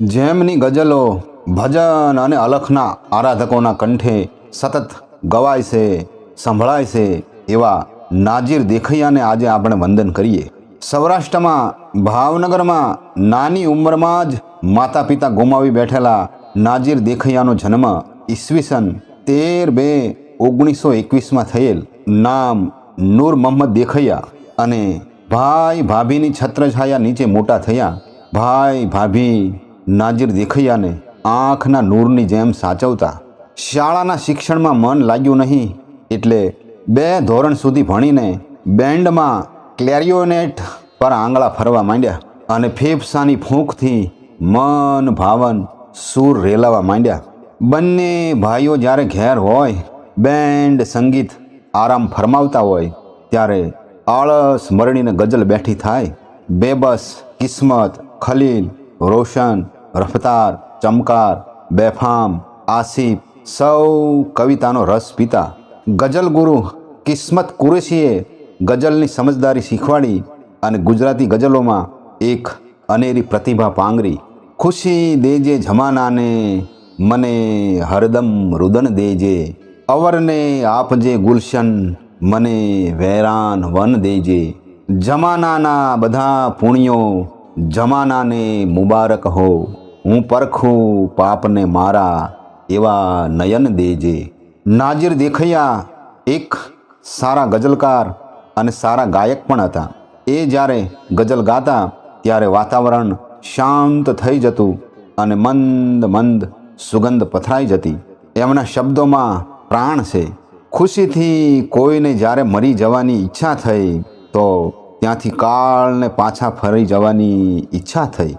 જેમની ગઝલો ભજન અને અલખના આરાધકોના કંઠે સતત ગવાય છે, સંભળાય છે એવા નાજીર દેખૈયાને આજે આપણે વંદન કરીએ. સૌરાષ્ટ્રમાં, ભાવનગરમાં નાની ઉંમરમાં જ માતા પિતા ગુમાવી બેઠેલા નાજીર દેખૈયાનો જન્મ ઈસવીસન તેર બે ઓગણીસો એકવીસમાં થયેલ નામ નૂર મોહમ્મદ દેખૈયા અને ભાઈ ભાભીની છત્રછાયા નીચે મોટા થયા. ભાઈ ભાભી નાજીર દેખૈયાને આંખના નૂરની જેમ સાચવતા. શાળાના શિક્ષણમાં મન લાગ્યું નહીં, એટલે બે ધોરણ સુધી ભણીને બેન્ડમાં ક્લેરિયોનેટ પર આંગળા ફરવા માંડ્યા અને ફેફસાની ફૂંકથી મન ભાવન સૂર રેલાવા માંડ્યા. બંને ભાઈઓ જ્યારે ઘેર હોય, બેન્ડ સંગીત આરામ ફરમાવતા હોય, ત્યારે આળસ મરણીને ગઝલ બેઠી થાય. બેબસ, કિસ્મત, ખલીલ, રોશન રફતાર, ચમકાર, બેફામ, આસિફ, સૌ કવિતાનો રસ પીતા. ગઝલ ગુરુ કિસ્મત કુરેશીએ ગઝલની સમજદારી શીખવાડી અને ગુજરાતી ગઝલોમાં એક અનેરી પ્રતિભા પાંગરી. ખુશી દેજે જમાનાને, મને હરદમ રુદન દેજે. અવરને આપજે ગુલશન, મને વેરાન વન દેજે. જમાનાના બધા પુણ્યો, જમાનાને મુબારક હો. હું પરખું પાપને મારા એવા નયન દેજે. નાજીર દેખૈયા એક સારા ગઝલકાર અને સારા ગાયક પણ હતા. એ જ્યારે ગઝલ ગાતા, ત્યારે વાતાવરણ શાંત થઈ જતું અને મંદ મંદ સુગંધ પથરાઈ જતી. એમના શબ્દોમાં પ્રાણ છે. ખુશીથી કોઈને જ્યારે મરી જવાની ઈચ્છા થઈ, તો ત્યાંથી કાળને પાછા ફરી જવાની ઈચ્છા થઈ.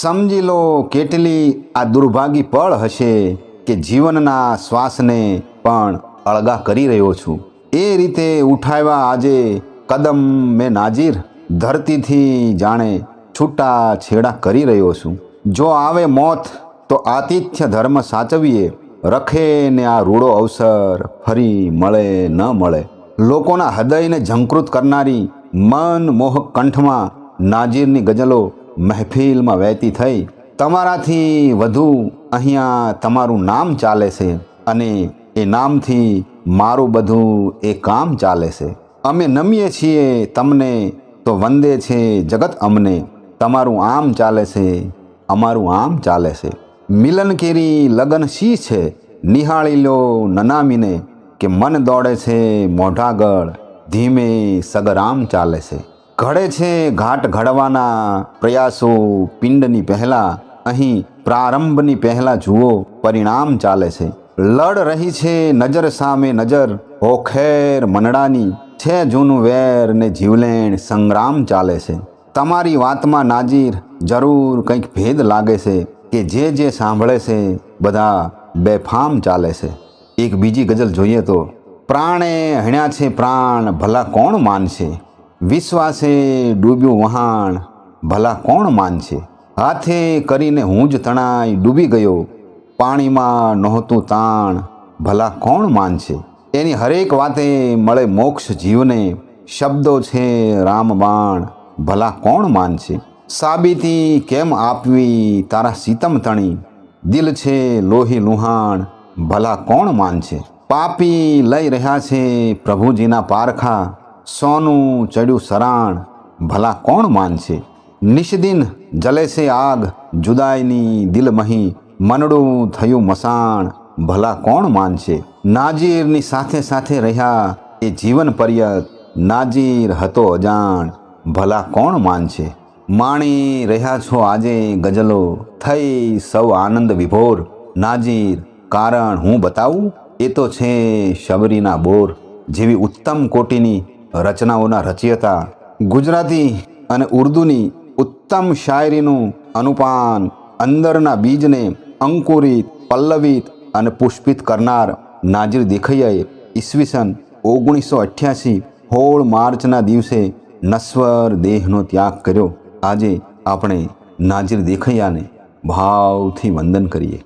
સમજી લો કેટલી આ દુર્ભાગી પળ હશે કે જીવનના શ્વાસને પણ અળગા કરી રહ્યો છું. એ રીતે ઉઠાવ્યા આજે કદમ મેં નાજીર ધરતીથી જાણે છૂટા છેડા કરી રહ્યો છું. જો આવે મોત, તો આતિથ્ય ધર્મ સાચવીએ. રખે ને આ રૂડો અવસર ફરી મળે ન મળે. લોકોના હૃદયને ઝંકૃત કરનારી મન મોહક કંઠમાં નાજીરની ગઝલો મહેફિલમાં વહેતી થઈ, તમારાથી વધુ અહીંયા તમારું નામ ચાલે છે અને એ નામથી મારું બધું એ કામ ચાલે છે. અમે નમીએ છીએ તમને, તો વંદે છે જગત અમને. તમારું આમ ચાલે છે, અમારું આમ ચાલે છે. મિલન કેરી લગન શી છે? નિહાળી લો નનામીને, કે મન દોડે છે મોઢાગળ, ધીમે સગરામ ચાલે છે. ઘડે છે ઘાટ ઘડવાના પ્રયાસો પિંડની પહેલાં, અહીં પ્રારંભની પહેલાં જુઓ, પરિણામ ચાલે છે. લડ રહી છે નજર સામે નજર, હો ખેર મનડાની, છે જૂનું વેર ને જીવલેણ સંગ્રામ ચાલે છે. તમારી વાતમાં નાજીર, જરૂર કંઈક ભેદ લાગે છે કે જે જે સાંભળે છે, બધા બેફામ ચાલે છે. એક બીજી ગઝલ જોઈએ તો, પ્રાણે હણ્યા છે પ્રાણ, ભલા કોણ માનશે? વિશ્વાસે ડૂબ્યું વહાણ, ભલા કોણ માનશે? હાથે કરીને હું જ તણાઈ ડૂબી ગયો. પાણીમાં નહોતું તાણ, ભલા કોણ માનશે? એની હરેક વાતે મળે મોક્ષ જીવને. શબ્દો છે રામબાણ ભલા કોણ માનશે? સાબિતી કેમ આપવી તારા સીતમ તણી? દિલ છે લોહી લુહાણ, ભલા કોણ માનશે? પાપી લઈ રહ્યા છે પ્રભુજીના પારખા. સોનું, ચડ્યું સરાણ, ભલા કોણ માનશે? નિષ્દિન જલે છે આગ, જુદાઈની દિલમહી મનડું થયું મસાણ, ભલા કોણ માનશે? નાજીરની સાથે સાથે રહ્યા એ જીવન પર્યત, નાજીર હતો અજાણ, ભલા કોણ માનશે? માણી રહ્યા છો આજે ગઝલો, થઈ સૌ આનંદ વિભોર. નાજીર, કારણ હું બતાવું? એ તો છે શબરીના બોર. જેવી ઉત્તમ કોટીની રચનાઓના રચયતા, ગુજરાતી અને ઉર્દુની ઉત્તમ શાયરીનું અનુપાન અંદરના બીજને અંકુરિત, પલ્લવિત અને પુષ્પિત કરનાર નાજીર દેખૈયાએ ઈસવીસન ઓગણીસો અઠ્યાસી હોળ માર્ચના દિવસે નશ્વર દેહનો ત્યાગ કર્યો. આજે આપણે નાજીર દેખૈયાને ભાવથી વંદન કરીએ.